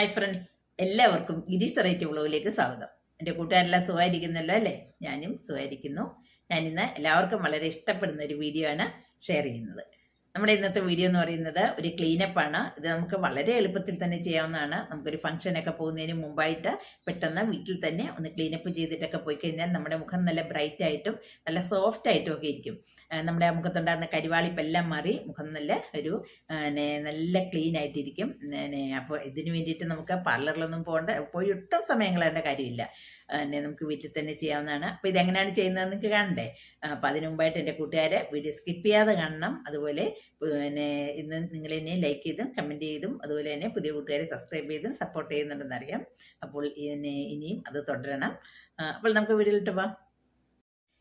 Hi friends എല്ലാവർക്കും ഗിരീസ് rate വ്ളോഗിലേക്ക് സ്വാഗതം. എന്റെ കൂട്ടുകാരെല്ലാം സുഖമായിരിക്കുന്നല്ലോ അല്ലേ? ഞാനും സുഖമായിരിക്കുന്നു. ഞാനിന്ന് എല്ലാവർക്കും വളരെ ഇഷ്ടപ്പെടുന്ന ഒരു വീഡിയോ ആണ് ഷെയർ ചെയ്യുന്നത്. നമ്മുടെ ഇന്നത്തെ വീഡിയോ എന്ന് പറയുന്നത് ഒരു ക്ലീനപ്പ് ആണ്. ഇത് നമുക്ക് വളരെ എളുപ്പത്തിൽ തന്നെ ചെയ്യാവുന്നതാണ്. നമുക്കൊരു ഫംഗ്ഷനൊക്കെ പോകുന്നതിന് മുമ്പായിട്ട് പെട്ടെന്ന് വീട്ടിൽ തന്നെ ഒന്ന് ക്ലീനപ്പ് ചെയ്തിട്ടൊക്കെ പോയി കഴിഞ്ഞാൽ നമ്മുടെ മുഖം നല്ല ബ്രൈറ്റ് ആയിട്ടും നല്ല സോഫ്റ്റ് ആയിട്ടും ഒക്കെ ഇരിക്കും. നമ്മുടെ മുഖത്തുണ്ടാകുന്ന കരിവാളിപ്പെല്ലാം മാറി മുഖം നല്ല ഒരു നല്ല ക്ലീൻ ആയിട്ടിരിക്കും. അപ്പോൾ ഇതിന് വേണ്ടിയിട്ട് നമുക്ക് പാർലറിലൊന്നും പോകേണ്ട പോയി ഒട്ടും സമയം കളയേണ്ട കാര്യമില്ല. ആ, നെ നമുക്ക് വീട്ടിൽ തന്നെ ചെയ്യാവുന്നതാണ്. അപ്പോൾ ഇതെങ്ങനെയാണ് ചെയ്യുന്നതെന്ന് നിങ്ങൾക്ക് കാണണ്ടേ? അപ്പോൾ അതിന് മുമ്പായിട്ട് എന്റെ കൂട്ടുകാരെ വീഡിയോ സ്കിപ്പ് ചെയ്യാതെ കാണണം. അതുപോലെ പിന്നെ ഇന്ന് നിങ്ങൾ എന്നെ ലൈക്ക് ചെയ്തും കമന്റ് ചെയ്തും അതുപോലെ തന്നെ പുതിയ കൂട്ടുകാരെ സബ്സ്ക്രൈബ് ചെയ്തും സപ്പോർട്ട് ചെയ്യുന്നുണ്ടെന്ന് അറിയാം. അപ്പോൾ ഇനിയും അത് തുടരണം. അപ്പോൾ നമുക്ക് വീഡിയോയിലിട്ട് പോവാം.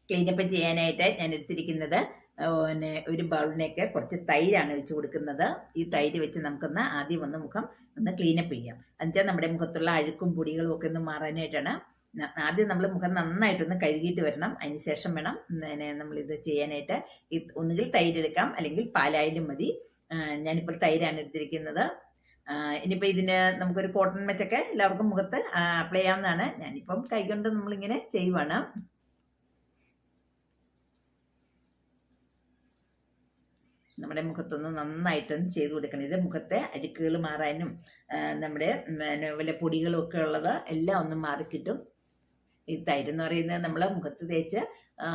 ക്ലീനപ്പ് ചെയ്യാനായിട്ട് ഞാൻ എടുത്തിരിക്കുന്നത് പിന്നെ ഒരു ബൗളിനേക്ക് കുറച്ച് തൈരാണ് വെച്ച് കൊടുക്കുന്നത്. ഈ തൈര് വെച്ച് നമുക്കൊന്ന് ആദ്യം ഒന്ന് മുഖം ഒന്ന് ക്ലീനപ്പ് ചെയ്യാം. എന്നുവെച്ചാൽ നമ്മുടെ മുഖത്തുള്ള അഴുക്കും പൊടികളും ഒക്കെ ഒന്ന് മാറാനായിട്ടാണ് ആദ്യം നമ്മൾ മുഖം നന്നായിട്ടൊന്ന് കഴുകിയിട്ട് വരണം. അതിന് ശേഷം വേണം നമ്മൾ ഇത് ചെയ്യാനായിട്ട്. ഒന്നുകിൽ തൈര് എടുക്കാം അല്ലെങ്കിൽ പാലായാലും മതി. ഞാനിപ്പോൾ തൈരാണ് എടുത്തിരിക്കുന്നത്. ഇനിയിപ്പോൾ ഇതിന് നമുക്കൊരു കോട്ടൺ മെച്ചൊക്കെ എല്ലാവർക്കും മുഖത്ത് അപ്ലൈ ചെയ്യാവുന്നതാണ്. ഞാനിപ്പം കൈകൊണ്ട് നമ്മളിങ്ങനെ ചെയ്യുവാണ്. നമ്മുടെ മുഖത്തൊന്ന് നന്നായിട്ടൊന്ന് ചെയ്ത് കൊടുക്കണം. ഇത് മുഖത്തെ അഴുക്കുകൾ മാറാനും നമ്മുടെ വല്ല പൊടികളും ഒക്കെ ഉള്ളത് എല്ലാം ഒന്ന് മാറിക്കിട്ടും. ഈ തൈര് എന്ന് പറയുന്നത് നമ്മൾ മുഖത്ത് തേച്ച്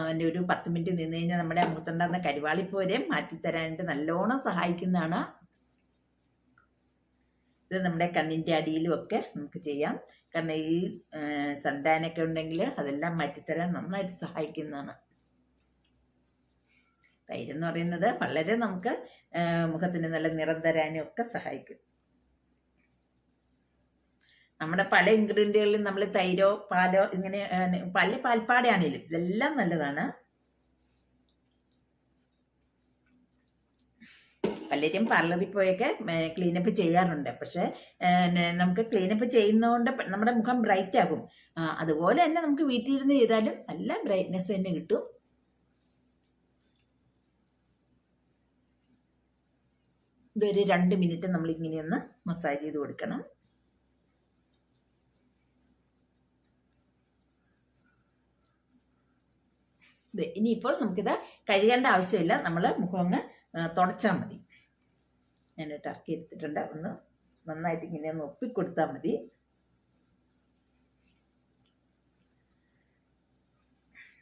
അതിന്റെ ഒരു പത്ത് മിനിറ്റ് നിന്ന് കഴിഞ്ഞാൽ നമ്മുടെ മുഖത്തുണ്ടാകുന്ന കരിവാളിപ്പോരെ മാറ്റിത്തരാനായിട്ട് നല്ലോണം സഹായിക്കുന്നതാണ്. ഇത് നമ്മുടെ കണ്ണിന്റെ അടിയിലും ഒക്കെ നമുക്ക് ചെയ്യാം. കാരണം ഈ സന്താനൊക്കെ ഉണ്ടെങ്കിൽ അതെല്ലാം മാറ്റിത്തരാൻ നന്നായിട്ട് സഹായിക്കുന്നതാണ്. തൈര് എന്ന് പറയുന്നത് വളരെ നമുക്ക് മുഖത്തിന് നല്ല നിറം തരാനും ഒക്കെ സഹായിക്കും. നമ്മുടെ പല ഇൻഗ്രീഡിയന്റുകളിലും നമ്മൾ തൈരോ പാലോ ഇങ്ങനെ പല പാൽപ്പാടയാണേലും ഇതെല്ലാം നല്ലതാണ്. പലരും പാർലറിൽ പോയൊക്കെ ക്ലീനപ്പ് ചെയ്യാറുണ്ട്. പക്ഷെ നമുക്ക് ക്ലീനപ്പ് ചെയ്യുന്നതുകൊണ്ട് നമ്മുടെ മുഖം ബ്രൈറ്റ് ആകും. അതുപോലെ തന്നെ നമുക്ക് വീട്ടിലിരുന്ന് ചെയ്താലും നല്ല ബ്രൈറ്റ്നെസ് തന്നെ കിട്ടും. ഇതൊരു രണ്ട് മിനിറ്റ് നമ്മൾ ഇങ്ങനെ ഒന്ന് മസാജ് ചെയ്ത് കൊടുക്കണം. ഇനിയിപ്പോൾ നമുക്കിത് കഴുകേണ്ട ആവശ്യമില്ല. നമ്മൾ മുഖം അങ്ങ് തുടച്ചാൽ മതി. ഞാൻ ടർക്കി എടുത്തിട്ടുണ്ട്. ഒന്ന് നന്നായിട്ട് ഇങ്ങനെ ഒന്ന് ഒപ്പിക്കൊടുത്താൽ മതി.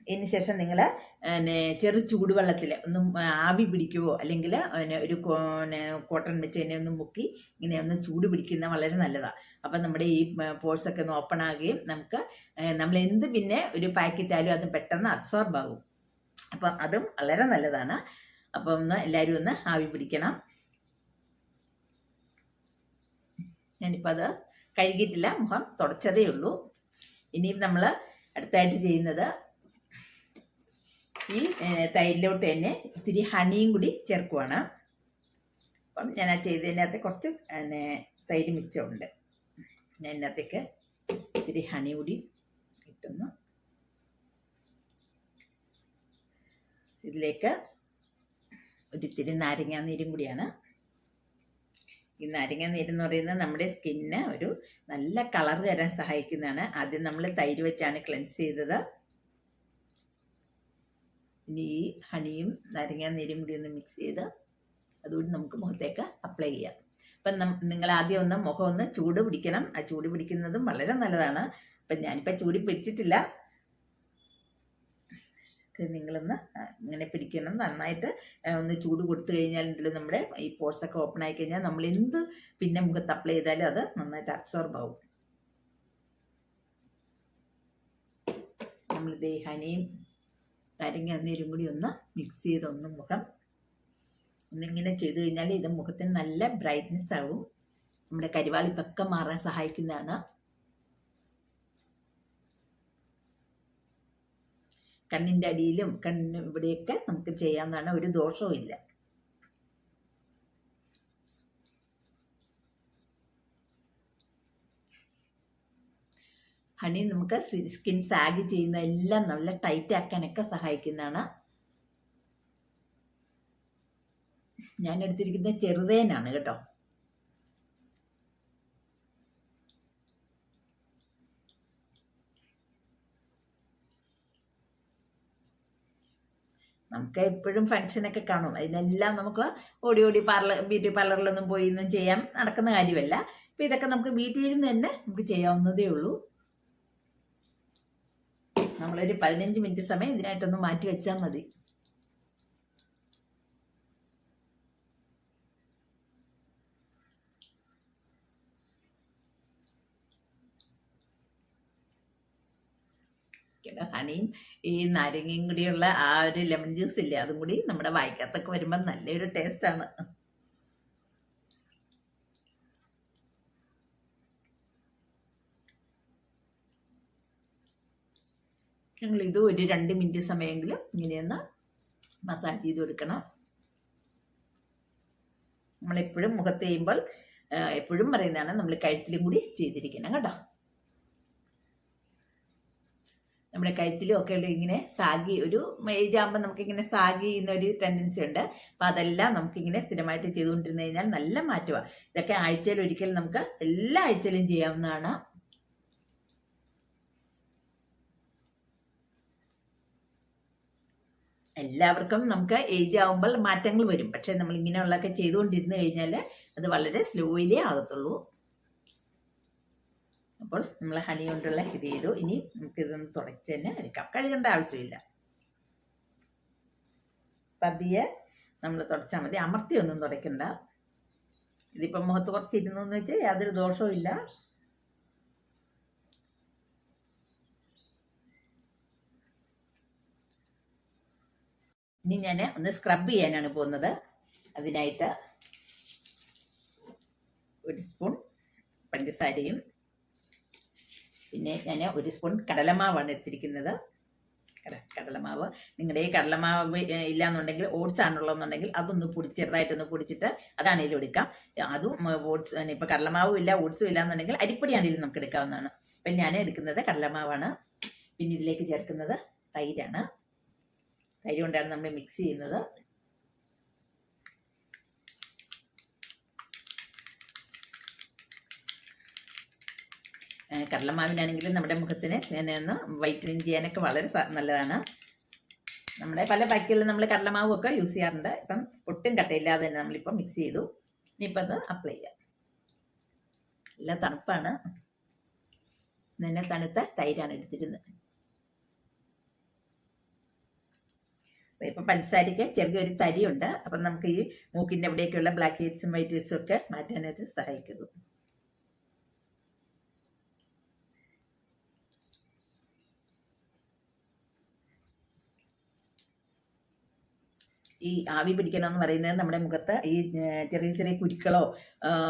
ഇതിന് ശേഷം നിങ്ങൾ പിന്നെ ചെറു ചൂടുവെള്ളത്തിൽ ഒന്ന് ആവി പിടിക്കുവോ? അല്ലെങ്കിൽ പിന്നെ ഒരു കോട്ടൺ വെച്ച് തന്നെ ഒന്ന് മുക്കി ഇങ്ങനെ ഒന്ന് ചൂട് പിടിക്കുന്ന വളരെ നല്ലതാണ് അപ്പം നമ്മുടെ ഈ പോഴ്സൊക്കെ ഒന്ന് ഓപ്പൺ ആകുകയും നമുക്ക് നമ്മൾ എന്ത് പിന്നെ ഒരു പാക്കറ്റായാലും അത് പെട്ടെന്ന് അബ്സോർബ് ആകും. അപ്പം അതും വളരെ നല്ലതാണ്. അപ്പം ഒന്ന് എല്ലാവരും ഒന്ന് ആവി പിടിക്കണം. ഞാനിപ്പോൾ അത് കഴുകിയിട്ടില്ല മുഖം തുടച്ചതേ ഉള്ളൂ. ഇനിയും നമ്മൾ അടുത്തായിട്ട് ചെയ്യുന്നത് ഈ തൈരിലോട്ട് തന്നെ ഇത്തിരി ഹണിയും കൂടി ചേർക്കുവാണ്. അപ്പം ഞാൻ ആ ചെയ്തതിനകത്ത് കുറച്ച് പിന്നെ തൈര് മിച്ചമുണ്ട്. ഞാൻ ഇതിനകത്തേക്ക് ഇത്തിരി ഹണി കൂടി കിട്ടുന്നു ഇതിലേക്ക് ഒരിത്തിരി നാരങ്ങ നീരും കൂടിയാണ്. ഈ നാരങ്ങ നീരെന്ന് പറയുന്നത് നമ്മുടെ സ്കിന്നിന് ഒരു നല്ല കളർ തരാൻ സഹായിക്കുന്നതാണ്. ആദ്യം നമ്മൾ തൈര് വെച്ചാണ് ക്ലെൻസ് ചെയ്തത്. ഇനി ഈ ഹണിയും നാരങ്ങ നീരും കൂടി ഒന്ന് മിക്സ് ചെയ്ത് അതുകൂടി നമുക്ക് മുഖത്തേക്ക് അപ്ലൈ ചെയ്യാം. അപ്പം നിങ്ങൾ ആദ്യം ഒന്ന് മുഖം ഒന്ന് ചൂട് പിടിക്കണം. ആ ചൂട് പിടിക്കുന്നതും വളരെ നല്ലതാണ്. അപ്പം ഞാനിപ്പോൾ ചൂടി പിടിച്ചിട്ടില്ല. നിങ്ങളൊന്ന് ഇങ്ങനെ പിടിക്കണം. നന്നായിട്ട് ഒന്ന് ചൂട് കൊടുത്തു കഴിഞ്ഞാൽ നമ്മുടെ ഈ പോർട്സ് ഒക്കെ ഓപ്പൺ ആയി കഴിഞ്ഞാൽ നമ്മൾ എന്ത് പിന്നെ മുഖത്ത് അപ്ലൈ ചെയ്താലും അത് നന്നായിട്ട് അബ്സോർബ് ആവും. നമ്മളിത് ഹണിയും നാരങ്ങ നീരും കൂടി ഒന്ന് മിക്സ് ചെയ്തൊന്ന് മുഖം ഒന്നിങ്ങനെ ചെയ്ത് കഴിഞ്ഞാൽ ഇത് മുഖത്തിന് നല്ല ബ്രൈറ്റ്നെസ് ആവും നമ്മുടെ കരിവാളിപ്പൊക്കെ മാറാൻ സഹായിക്കുന്നതാണ്. കണ്ണിന്റെ അടിയിലും കണ്ണിന് ഇവിടെയൊക്കെ നമുക്ക് ചെയ്യാവുന്നതാണ്. ഒരു ദോഷവും ഇല്ല ഹണി നമുക്ക് സ്കിൻ സാഗ് ചെയ്യുന്ന എല്ലാം നല്ല ടൈറ്റ് ആക്കാനൊക്കെ സഹായിക്കുന്നതാണ്. ഞാൻ എടുത്തിരിക്കുന്ന ചെറുതേനാണ് കേട്ടോ. നമുക്ക് എപ്പോഴും ഫങ്ഷനൊക്കെ കാണും. അതിനെല്ലാം നമുക്ക് ഓടി ഓടി പാർലർ ബ്യൂട്ടി പാർലറിലൊന്നും പോയി ഒന്നും ചെയ്യാൻ നടക്കുന്ന കാര്യമല്ല. അപ്പോൾ ഇതൊക്കെ നമുക്ക് വീട്ടിലിരുന്ന് തന്നെ നമുക്ക് ചെയ്യാവുന്നതേ ഉള്ളൂ. നമ്മളൊരു പതിനഞ്ച് മിനിറ്റ് സമയം ഇതിനായിട്ടൊന്ന് മാറ്റി വെച്ചാൽ മതി. ഹണിയും ഈ നാരങ്ങയും കൂടിയുള്ള ആ ഒരു ലെമൺ ജ്യൂസ് ഇല്ലേ അതും കൂടി നമ്മുടെ വായിക്കകത്തൊക്കെ വരുമ്പോൾ നല്ലൊരു ടേസ്റ്റാണ് ഞങ്ങൾ ഇത് ഒരു രണ്ട് മിനിറ്റ് സമയമെങ്കിലും ഇങ്ങനെയൊന്ന് മസാജ് ചെയ്ത് കൊടുക്കണം. നമ്മളെപ്പോഴും മുഖത്ത് ചെയ്യുമ്പോൾ എപ്പോഴും പറയുന്നതാണ് നമ്മൾ കഴുത്തിലും കൂടി ചെയ്തിരിക്കണം കേട്ടോ. നമ്മുടെ കഴുത്തിലും ഒക്കെ ഉള്ള ഇങ്ങനെ സാഗി ഒരു ഏജ് ആകുമ്പോൾ നമുക്കിങ്ങനെ സാഗി ചെയ്യുന്ന ഒരു ടെൻഡൻസി ഉണ്ട്. അപ്പം അതെല്ലാം നമുക്കിങ്ങനെ സ്ഥിരമായിട്ട് ചെയ്തുകൊണ്ടിരുന്നു കഴിഞ്ഞാൽ നല്ല മാറ്റമാണ്. ഇതൊക്കെ ആഴ്ചയിൽ ഒരിക്കൽ നമുക്ക് എല്ലാ ആഴ്ചയിലും ചെയ്യാവുന്നതാണ്. എല്ലാവർക്കും നമുക്ക് ഏജ് ആകുമ്പോൾ മാറ്റങ്ങൾ വരും. പക്ഷെ നമ്മൾ ഇങ്ങനെയുള്ളതൊക്കെ ചെയ്തുകൊണ്ടിരുന്നു കഴിഞ്ഞാൽ അത് വളരെ സ്ലോയിലേ ആകത്തുള്ളൂ. അപ്പോൾ നമ്മൾ ഹണി കൊണ്ടുള്ള ഇത് ചെയ്തു. ഇനി നമുക്ക് ഇതൊന്ന് തുടച്ച് തന്നെ എടുക്കാം. കഴുകേണ്ട ആവശ്യമില്ല. പതിയെ നമ്മൾ തുടച്ചാൽ മതി. അമർത്തി ഒന്നും തുടയ്ക്കണ്ട. ഇതിപ്പം മുഖത്ത് കുറച്ച് ഇരുന്നു വെച്ചാൽ യാതൊരു ദോഷവും ഇല്ല ഇനി ഞാൻ ഒന്ന് സ്ക്രബ് ചെയ്യാനാണ് പോകുന്നത്. അതിനായിട്ട് ഒരു സ്പൂൺ പഞ്ചസാരയും പിന്നെ ഞാൻ ഒരു സ്പൂൺ കടലമാവാണ് എടുത്തിരിക്കുന്നത്. കട- കടലമാവ്. നിങ്ങളുടെ ഈ കടലമാവ് ഇല്ല ഇല്ലാന്നുണ്ടെങ്കിൽ ഓട്സ് ആണുള്ളതെന്നുണ്ടെങ്കിൽ അതൊന്ന് പൊടി ചെറുതായിട്ടൊന്ന് പൊടിച്ചിട്ട് അതാണെങ്കിലും എടുക്കാം. അതും ഓട്സ് ഇപ്പം കടലമാവും ഇല്ല ഓട്സും ഇല്ല എന്നുണ്ടെങ്കിൽ അരിപ്പൊടിയാണെങ്കിലും നമുക്ക് എടുക്കാവുന്നതാണ്. അപ്പം ഞാൻ എടുക്കുന്നത് കടലമാവാണ്. പിന്നെ ഇതിലേക്ക് ചേർക്കുന്നത് തൈരാണ്. തൈര് കൊണ്ടാണ് നമ്മൾ മിക്സ് ചെയ്യുന്നത്. കടലമാവിനാണെങ്കിലും നമ്മുടെ മുഖത്തിന് ഒന്ന് വൈറ്റനിങ് ചെയ്യാനൊക്കെ വളരെ നല്ലതാണ്. നമ്മുടെ പല പാക്കുകളിലും നമ്മൾ കടലമാവും ഒക്കെ യൂസ് ചെയ്യാറുണ്ട്. ഇപ്പം ഒട്ടും കട്ടയില്ലാതെ തന്നെ നമ്മളിപ്പം മിക്സ് ചെയ്തു. ഇനിയിപ്പോൾ അത് അപ്ലൈ ചെയ്യാം. എല്ലാം തണുപ്പാണ്. നല്ല തണുത്ത തൈരാണ് എടുത്തിരുന്നത്. ഇപ്പം പഞ്ചസാരയ്ക്ക് ചെറിയൊരു തരിയുണ്ട്. അപ്പം നമുക്ക് ഈ മൂക്കിന്റെ അവിടേക്കുള്ള ബ്ലാക്ക് ഹെഡ്സും വൈറ്റ് ഹെഡ്സും ഒക്കെ മാറ്റാനായിട്ട് സഹായിക്കുന്നു. ഈ ആവി പിടിക്കണം എന്ന് പറയുന്നത് നമ്മുടെ മുഖത്ത് ഈ ചെറിയ ചെറിയ കുരുക്കളോ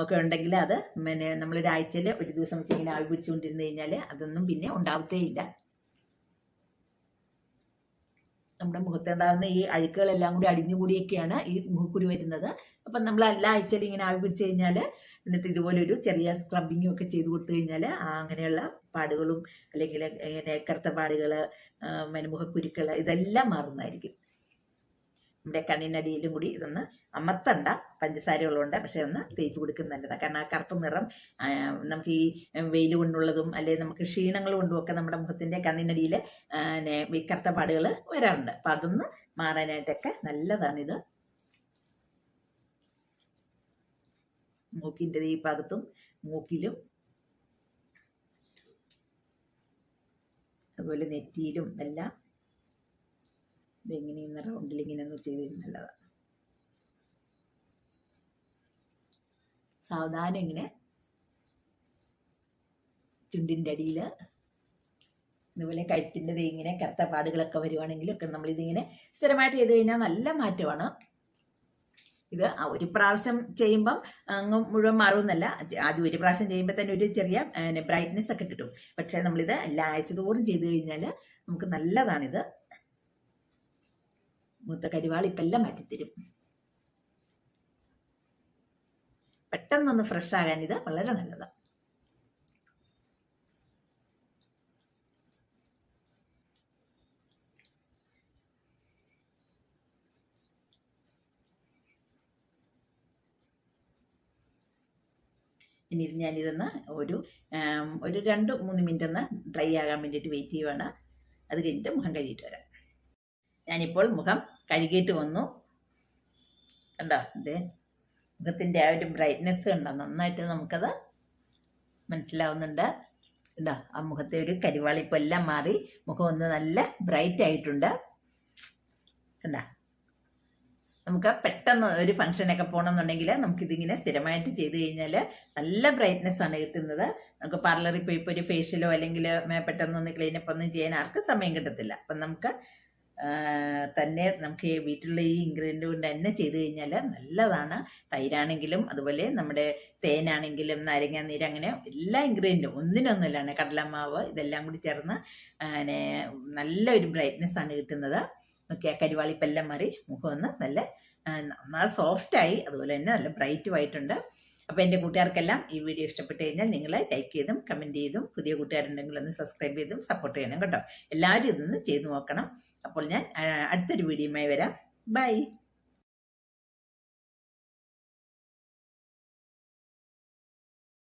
ഒക്കെ ഉണ്ടെങ്കിൽ അത് പിന്നെ നമ്മൾ ഒരാഴ്ചയിൽ ഒരു ദിവസം വെച്ച് ഇങ്ങനെ ആവി പിടിച്ചുകൊണ്ടിരുന്ന് കഴിഞ്ഞാൽ അതൊന്നും പിന്നെ ഉണ്ടാവത്തേ ഇല്ല നമ്മുടെ മുഖത്തുണ്ടാകുന്ന ഈ അഴുക്കുകളെല്ലാം കൂടി അടിഞ്ഞുകൂടിയൊക്കെയാണ് ഈ മുഖക്കുരു വരുന്നത്. അപ്പം നമ്മൾ എല്ലാ ആഴ്ചയിലും ഇങ്ങനെ ആവി പിടിച്ച് കഴിഞ്ഞാൽ എന്നിട്ട് ഇതുപോലൊരു ചെറിയ സ്ക്രബിങ്ങും ഒക്കെ ചെയ്ത് കൊടുത്തു കഴിഞ്ഞാൽ അങ്ങനെയുള്ള പാടുകളും അല്ലെങ്കിൽ ഇങ്ങനെ കറുത്ത പാടുകൾ മുഖക്കുരുക്കൾ ഇതെല്ലാം മാറുന്നതായിരിക്കും. നമ്മുടെ കണ്ണിനടിയിലും കൂടി ഇതൊന്ന് അമർത്തണ്ട. പഞ്ചസാര ഉള്ളതുകൊണ്ട് പക്ഷെ ഒന്ന് തേച്ച് കൊടുക്കുന്നത് നല്ലതാണ് കാരണം ആ കറുപ്പ് നിറം നമുക്ക് ഈ വെയിൽ കൊണ്ടുള്ളതും അല്ലെങ്കിൽ നമുക്ക് ക്ഷീണങ്ങൾ കൊണ്ടും ഒക്കെ നമ്മുടെ മുഖത്തിന്റെ കണ്ണിനടിയിൽ കറുത്ത പാടുകൾ വരാറുണ്ട്. അപ്പം അതൊന്ന് മാറാനായിട്ടൊക്കെ നല്ലതാണിത് മൂക്കിന്റെ ഈ ഭാഗത്തും മൂക്കിലും അതുപോലെ നെറ്റിയിലും എല്ലാം ഇതിങ്ങനെ ഇന്ന് റൗണ്ടിൽ ഇങ്ങനെ ഒന്ന് ചെയ്ത് നല്ലതാണ് സാവധാനം ഇങ്ങനെ ചുണ്ടിന്റെ അടിയിൽ അതുപോലെ കഴുത്തിന്റെ ഇങ്ങനെ കറുത്ത പാടുകളൊക്കെ വരുവാണെങ്കിലും ഒക്കെ നമ്മളിതിങ്ങനെ സ്ഥിരമായിട്ട് ചെയ്ത് കഴിഞ്ഞാൽ നല്ല മാറ്റമാണ്. ഇത് ഒരു പ്രാവശ്യം ചെയ്യുമ്പം അങ്ങ് മുഴുവൻ മാറുമെന്നല്ല ആദ്യം ഒരു പ്രാവശ്യം ചെയ്യുമ്പോൾ തന്നെ ഒരു ചെറിയ ബ്രൈറ്റ്നെസ് ഒക്കെ കിട്ടും. പക്ഷേ നമ്മളിത് എല്ലാ ആഴ്ച തോറും ചെയ്ത് കഴിഞ്ഞാൽ നമുക്ക് നല്ലതാണിത്. മൂത്ത എല്ലാം മാറ്റിത്തരും പെട്ടെന്നൊന്ന് ഫ്രഷ് ആകാൻ ഇത് വളരെ നല്ലതാണ് ഇനി ഞാനിതൊന്ന് ഒരു ഒരു രണ്ട് മൂന്ന് മിനിറ്റ് ഒന്ന് ഡ്രൈ ആകാൻ വേണ്ടിയിട്ട് വെയിറ്റ് ചെയ്യുവാണ്. അത് കഴിഞ്ഞിട്ട് മുഖം കഴുകിയിട്ട് വരാം. ഞാനിപ്പോൾ മുഖം കഴുകിയിട്ട് വന്നു. കണ്ടോ? ഇത് മുഖത്തിന്റെ ആ ഒരു ബ്രൈറ്റ്നെസ് കണ്ടോ? നന്നായിട്ട് നമുക്കത് മനസ്സിലാവുന്നുണ്ട്. കണ്ടോ? ആ മുഖത്തെ ഒരു കരിവാളിപ്പം എല്ലാം മാറി മുഖം ഒന്ന് നല്ല ബ്രൈറ്റ് ആയിട്ടുണ്ട്. കണ്ടോ? നമുക്ക് പെട്ടെന്ന് ഒരു ഫംഗ്ഷനൊക്കെ പോകണമെന്നുണ്ടെങ്കിൽ നമുക്കിതിങ്ങനെ സ്ഥിരമായിട്ട് ചെയ്ത് കഴിഞ്ഞാൽ നല്ല ബ്രൈറ്റ്നെസ് ആണ് കിട്ടുന്നത്. നമുക്ക് പാർലറിൽ പോയി ഇപ്പോൾ ഒരു ഫേഷ്യലോ അല്ലെങ്കിൽ പെട്ടെന്നൊന്ന് ക്ലീനപ്പ് ഒന്നും ചെയ്യാൻ ആർക്കും സമയം കിട്ടത്തില്ല. അപ്പം നമുക്ക് തന്നെ നമുക്ക് ഈ വീട്ടിലുള്ള ഈ ഇൻഗ്രീഡിയന്റ് കൊണ്ട് തന്നെ ചെയ്ത് കഴിഞ്ഞാൽ നല്ലതാണ്. തൈരാണെങ്കിലും അതുപോലെ നമ്മുടെ തേനാണെങ്കിലും നാരങ്ങ നീര് അങ്ങനെ എല്ലാ ഇൻഗ്രീഡിയന്റും ഒന്നിനൊന്നുമില്ലാണ് കടലമാവ് ഇതെല്ലാം കൂടി ചേർന്ന് നല്ലൊരു ബ്രൈറ്റ്നെസ് ആണ് കിട്ടുന്നത്. നോക്കിയാൽ കരിവാളിപ്പെല്ലാം മാറി മുഖം ഒന്ന് നല്ല നന്നാ സോഫ്റ്റായി അതുപോലെ തന്നെ നല്ല ബ്രൈറ്റും ആയിട്ടുണ്ട് അപ്പോൾ എന്റെ കൂട്ടുകാർക്കെല്ലാം ഈ വീഡിയോ ഇഷ്ടപ്പെട്ട് കഴിഞ്ഞാൽ നിങ്ങൾ ലൈക്ക് ചെയ്തും കമന്റ് ചെയ്തും പുതിയ കൂട്ടുകാരുണ്ടെങ്കിൽ ഒന്ന് സബ്സ്ക്രൈബ് ചെയ്തും സപ്പോർട്ട് ചെയ്യണം കേട്ടോ. എല്ലാവരും ഇതൊന്ന് ചെയ്തു നോക്കണം. അപ്പോൾ ഞാൻ അടുത്തൊരു വീഡിയോയുമായി വരാം. ബൈ